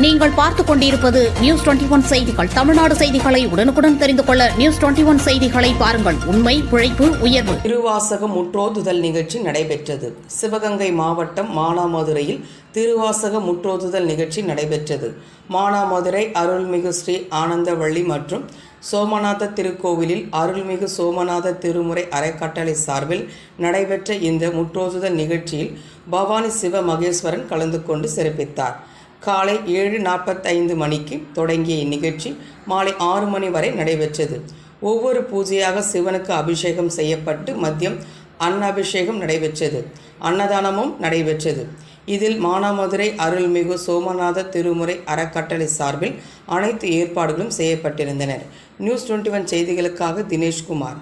நீங்கள் பார்த்துக் கொண்டிருப்பது நியூஸ் டுவெண்டி ஒன் செய்திகள். தமிழ்நாடு செய்திகளை உடனுக்குடன் தெரிந்து கொள்ள நியூஸ் டுவெண்டி ஒன் செய்திகளை பாருங்கள். உண்மை உழைப்பு உயர்வு. திருவாசகம் முற்றோதுதல் நிகழ்ச்சி நடைபெற்றது. சிவகங்கை மாவட்டம் மானாமதுரையில் திருவாசக முற்றோதுதல் நிகழ்ச்சி நடைபெற்றது. மானாமதுரை அருள்மிகு ஸ்ரீ ஆனந்தவள்ளி மற்றும் சோமநாத திருக்கோவிலில் அருள்மிகு சோமநாத திருமுறை அறக்கட்டளை சார்பில் நடைபெற்ற இந்த முற்றோதுதல் நிகழ்ச்சியில் பவானி சிவ மகேஸ்வரன் கலந்து கொண்டு சிறப்பித்தார். காலை ஏழு நாற்பத்தைந்து மணிக்கு தொடங்கிய இந்நிகழ்ச்சி மாலை ஆறு மணி வரை நடைபெற்றது. ஒவ்வொரு பூஜையாக சிவனுக்கு அபிஷேகம் செய்யப்பட்டு மதியம் அன்னபிஷேகம் நடைபெற்றது. அன்னதானமும் நடைபெற்றது. இதில் மானாமதுரை அருள்மிகு சோமநாத திருமுறை அறக்கட்டளை சார்பில் அனைத்து ஏற்பாடுகளும் செய்யப்பட்டிருந்தனர். நியூஸ் டுவெண்ட்டி ஒன் செய்திகளுக்காக தினேஷ்குமார்.